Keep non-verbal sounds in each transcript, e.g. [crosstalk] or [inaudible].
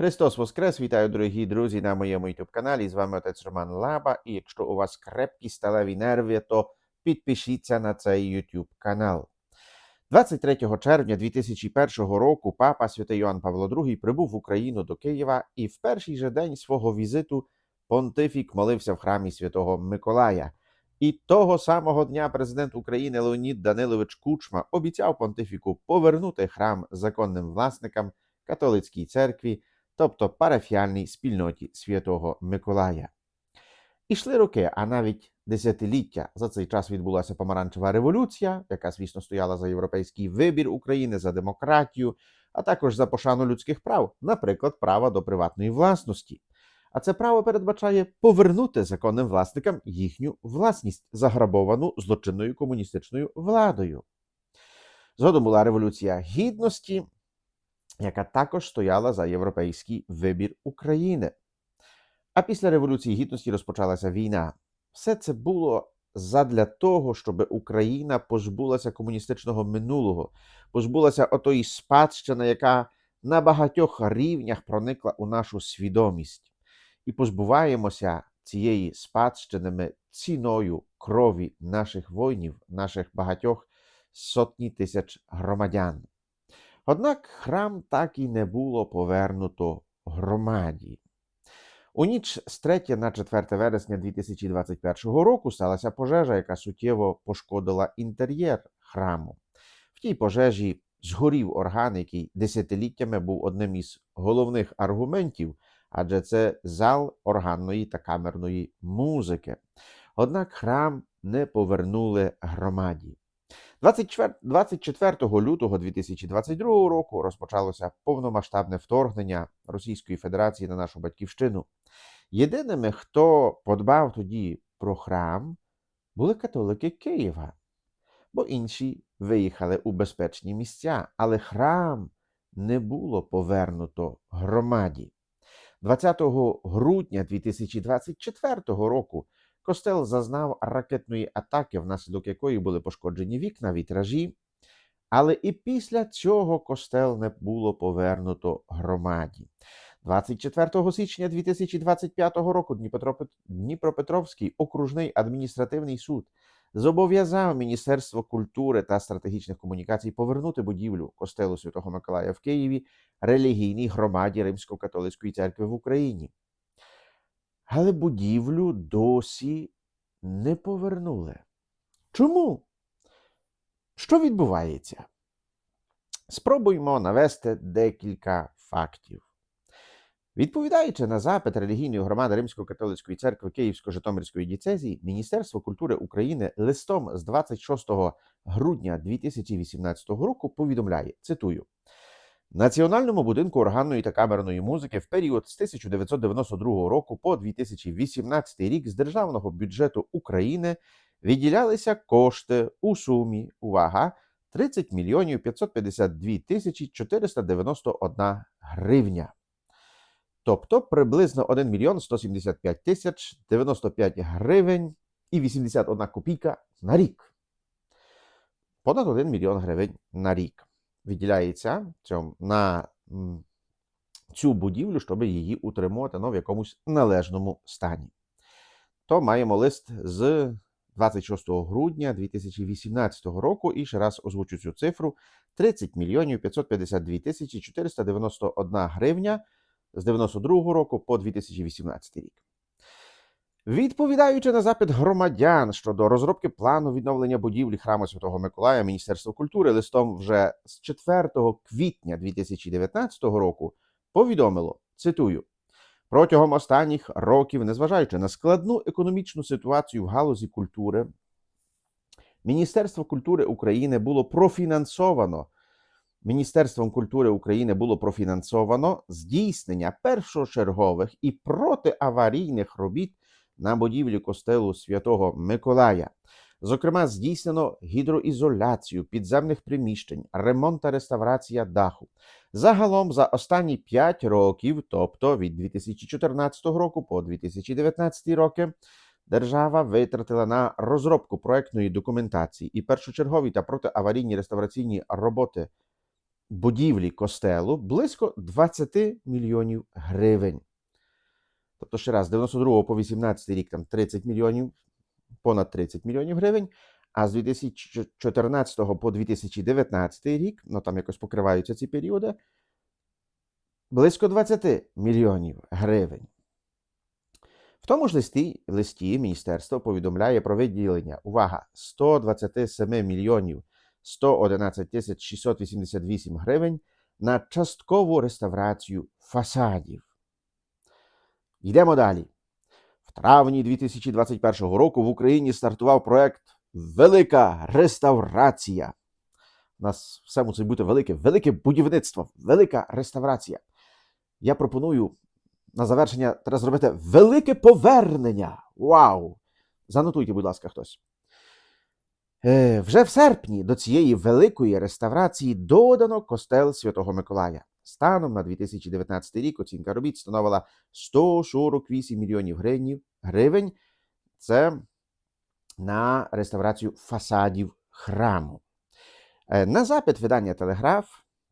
Христос Воскрес! Вітаю, дорогі друзі, на моєму youtube каналі. З вами отець Роман Лаба. І якщо у вас крепкі сталеві нерви, то підпишіться на цей YouTube канал. 23 червня 2001 року папа святий Йоанн Павло II прибув в Україну до Києва і в перший же день свого візиту понтифік молився в храмі святого Миколая. І того самого дня президент України Леонід Данилович Кучма обіцяв понтифіку повернути храм законним власникам католицькій церкві, тобто парафіальній спільноті святого Миколая. Ішли роки, а навіть десятиліття. За цей час відбулася помаранчева революція, яка, звісно, стояла за європейський вибір України, за демократію, а також за пошану людських прав, наприклад, права до приватної власності. А це право передбачає повернути законним власникам їхню власність, заграбовану злочинною комуністичною владою. Згодом була революція гідності, яка також стояла за європейський вибір України. А після Революції Гідності розпочалася війна. Все це було задля того, щоб Україна позбулася комуністичного минулого, позбулася отої спадщини, яка на багатьох рівнях проникла у нашу свідомість. І позбуваємося цієї спадщини ми ціною крові наших воїнів, наших багатьох сотні тисяч громадян. Однак храм так і не було повернуто громаді. У ніч з 3 на 4 вересня 2021 року сталася пожежа, яка суттєво пошкодила інтер'єр храму. В тій пожежі згорів орган, який десятиліттями був одним із головних аргументів, адже це зал органної та камерної музики. Однак храм не повернули громаді. 24 24 лютого 2022 року розпочалося повномасштабне вторгнення Російської Федерації на нашу батьківщину. Єдиними, хто подбав тоді про храм, були католики Києва, бо інші виїхали у безпечні місця, але храм не було повернуто громаді. 20 грудня 2024 року Костел зазнав ракетної атаки, внаслідок якої були пошкоджені вікна, вітражі. Але і після цього костел не було повернуто громаді. 24 січня 2025 року Дніпропетровський окружний адміністративний суд зобов'язав Міністерство культури та стратегічних комунікацій повернути будівлю костелу Святого Миколая в Києві релігійній громаді Римсько-католицької церкви в Україні але будівлю досі не повернули. Чому? Що відбувається? Спробуємо навести декілька фактів. Відповідаючи на запит релігійної громади Римсько-католицької церкви Київсько-Житомирської діцезії, Міністерство культури України листом з 26 грудня 2018 року повідомляє: цитую. Національному будинку органної та камерної музики в період з 1992 року по 2018 рік з державного бюджету України відділялися кошти у сумі увага 30 мільйонів 552 тисячі 491 гривня. Тобто приблизно 1 мільйон 175 тисяч 95 гривень і 81 копійка на рік. Понад 1 мільйон гривень на рік виділяється на цю будівлю, щоб її утримувати ну, в якомусь належному стані. То маємо лист з 26 грудня 2018 року і ще раз озвучу цю цифру: 30 мільйонів 552 тисячі 491 гривня з 92 року по 2018 рік. Відповідаючи на запит громадян щодо розробки плану відновлення будівлі храму Святого Миколая, Міністерство культури листом вже з 4 квітня 2019 року повідомило: цитую. Протягом останніх років, незважаючи на складну економічну ситуацію в галузі культури, Міністерство культури України було профінансовано. Міністерством культури України було профінансовано здійснення першочергових і протиаварійних робіт на будівлі костелу святого Миколая. Зокрема, здійснено гідроізоляцію підземних приміщень, ремонт та реставрація даху. Загалом за останні 5 років, тобто від 2014 року по 2019 роки, держава витратила на розробку проектної документації і першочергові та протиаварійні реставраційні роботи будівлі костелу близько 20 мільйонів гривень. Тобто, ще раз, з 92 по 18 рік там 30 мільйонів, понад 30 мільйонів гривень, а з 2014 по 2019 рік, ну там якось покриваються ці періоди, близько 20 мільйонів гривень. В тому ж листі, листі міністерство повідомляє про виділення, увага, 127 мільйонів 111 тисяч 688 гривень на часткову реставрацію фасадів. Йдемо далі. В травні 2021 року в Україні стартував проект Велика реставрація. У нас все мусить бути велике, велике будівництво, велика реставрація. Я пропоную на завершення треба зробити велике повернення. Вау! Занотуйте, будь ласка, хтось. Е, вже в серпні до цієї великої реставрації додано костел Святого Миколая. Станом на 2019 рік оцінка робіт становила 148 мільйонів гривень. Це на реставрацію фасадів храму. Е, На запит видання Телеграф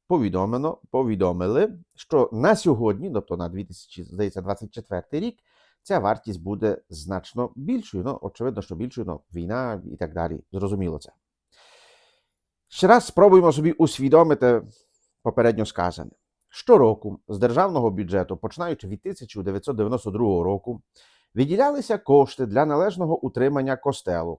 повідомлено, повідомили, що на сьогодні, тобто на 2024 рік, ця вартість буде значно більшою. Ну, очевидно, що більшою, ну, війна і так далі. Зрозуміло це. Ще раз спробуємо собі усвідомити попередньо сказане. Щороку з державного бюджету, починаючи від 1992 року, виділялися кошти для належного утримання костелу.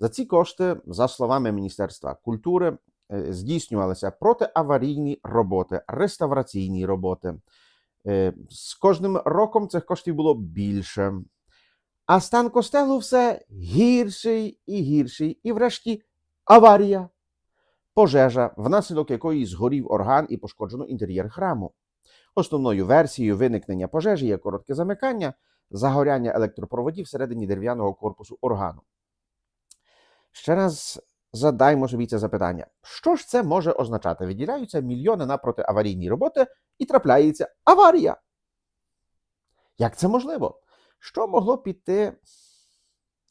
За ці кошти, за словами Міністерства культури, е, здійснювалися протиаварійні роботи, реставраційні роботи. Е, З кожним роком цих коштів було більше. А стан костелу все гірший і гірший. І врешті аварія, пожежа, внаслідок якої згорів орган і пошкоджено інтер'єр храму. Основною версією виникнення пожежі є коротке замикання, загоряння електропроводів всередині дерев'яного корпусу органу. Ще раз задаймо собі це запитання: що ж це може означати? Виділяються мільйони на протиаварійні роботи і трапляється аварія. Як це можливо? Що могло піти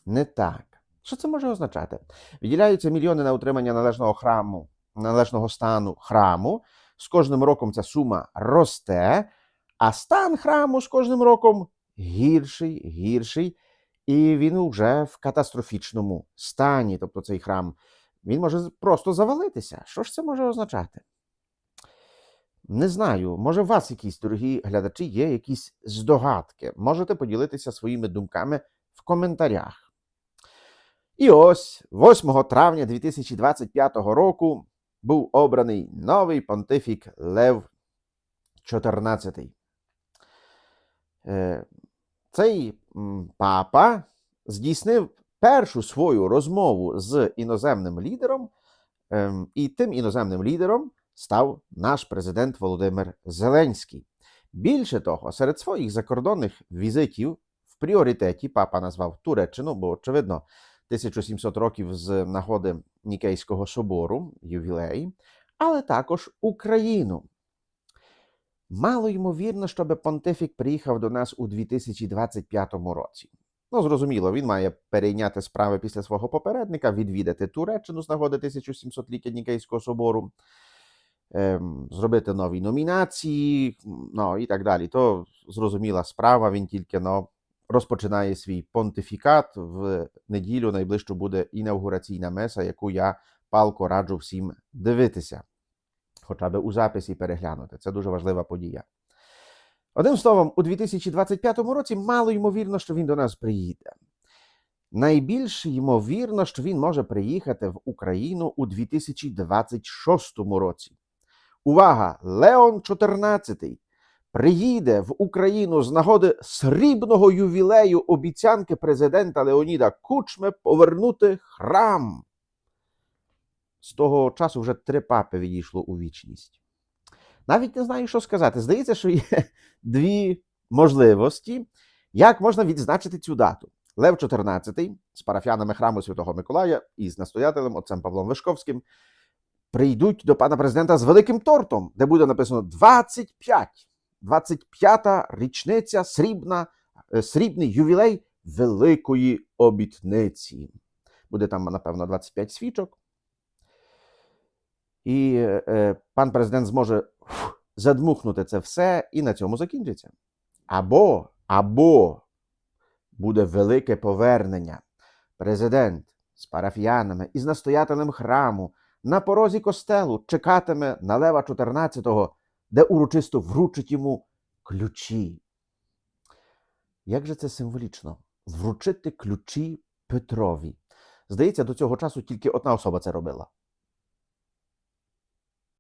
не так? Що це може означати? Виділяються мільйони на утримання належного храму, належного стану храму. З кожним роком ця сума росте, а стан храму з кожним роком гірший, гірший, і він вже в катастрофічному стані. Тобто цей храм він може просто завалитися. Що ж це може означати? Не знаю, може, у вас якісь, дорогі глядачі, є якісь здогадки. Можете поділитися своїми думками в коментарях. І ось 8 травня 2025 року був обраний новий понтифік Лев XIV. Е, Цей папа здійснив першу свою розмову з іноземним лідером, ем, і тим іноземним лідером став наш президент Володимир Зеленський. Більше того, серед своїх закордонних візитів в пріоритеті папа назвав Туреччину, бо, очевидно, 1700 років з нагоди Нікейського собору, ювілей, але також Україну. Мало ймовірно, щоб понтифік приїхав до нас у 2025 році. Ну, зрозуміло, він має перейняти справи після свого попередника, відвідати Туреччину з нагоди 1700-ліття Нікейського собору, ем, зробити нові номінації, ну і так далі. То зрозуміла справа, він тільки ну, розпочинає свій понтифікат. В неділю найближчу буде інаугураційна меса, яку я палко раджу всім дивитися, хоча б у записі переглянути. Це дуже важлива подія. Одним словом, у 2025 році мало ймовірно, що він до нас приїде. Найбільш ймовірно, що він може приїхати в Україну у 2026 році. Увага! Леон XIV приїде в Україну з нагоди срібного ювілею обіцянки президента Леоніда Кучми повернути храм. З того часу вже три папи відійшло у вічність. Навіть не знаю, що сказати. Здається, що є [laughs] дві можливості, як можна відзначити цю дату. Лев XIV з парафіянами храму Святого Миколая і з настоятелем отцем Павлом Вишковським прийдуть до пана президента з великим тортом, де буде написано 25. 25-та річниця срібна, е, срібний ювілей великої обітниці. Буде там, напевно, 25 свічок. і е, пан президент зможе фух, задмухнути це все, і на цьому закінчиться. Або, або буде велике повернення. Президент з парафіянами і з настоятелем храму на порозі костелу чекатиме на Лева 14-го, де урочисто вручить йому ключі. Як же це символічно? Вручити ключі Петрові. Здається, до цього часу тільки одна особа це робила